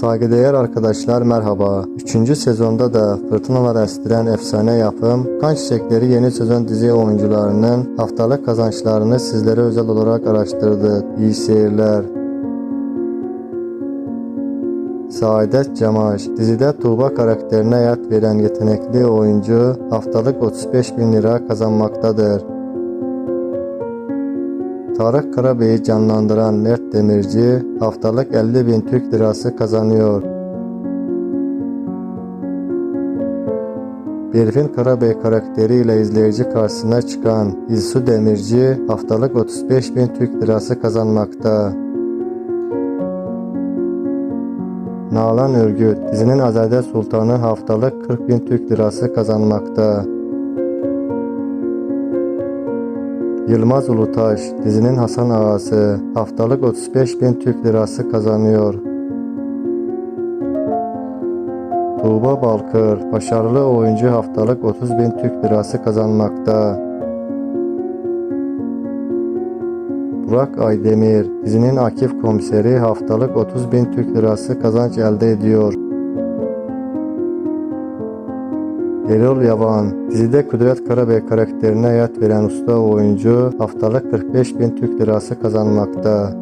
Saygıdeğer arkadaşlar merhaba. 3. sezonda da fırtınalar estiren efsane yapım Kan Çiçekleri yeni sezon dizi oyuncularının haftalık kazançlarını sizlere özel olarak araştırdık. İyi seyirler. Saadet Cemaş dizide Tuğba karakterine hayat veren yetenekli oyuncu haftalık 35 bin lira kazanmaktadır. Tarık Karabey'i canlandıran Mert Demirci haftalık 50 bin Türk lirası kazanıyor. Berfin Karabey karakteriyle izleyici karşısına çıkan İlsu Demirci haftalık 35 bin Türk lirası kazanmakta. Nalan Örgüt dizinin Azade Sultanı haftalık 40 bin Türk lirası kazanmakta. Yılmaz Ulutaş dizinin Hasan Ağası haftalık 35 bin Türk lirası kazanıyor. Tuğba Balkır başarılı oyuncu haftalık 30 bin Türk lirası kazanmakta. Burak Aydemir dizinin Akif komiseri haftalık 30 bin Türk lirası kazanç elde ediyor. Erol Yavan dizide Kudret Karabey karakterine hayat veren usta oyuncu haftalık 45 bin Türk lirası kazanmakta.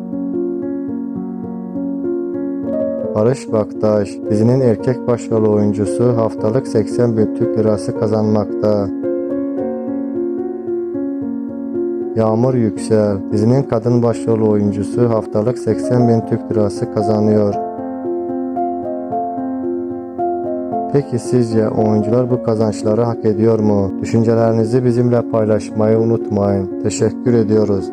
Barış Baktaş dizinin erkek başrol oyuncusu haftalık 80 bin Türk lirası kazanmakta. Yağmur Yüksel dizinin kadın başrol oyuncusu haftalık 80 bin Türk lirası kazanıyor. Peki sizce oyuncular bu kazançları hak ediyor mu? Düşüncelerinizi bizimle paylaşmayı unutmayın. Teşekkür ediyoruz.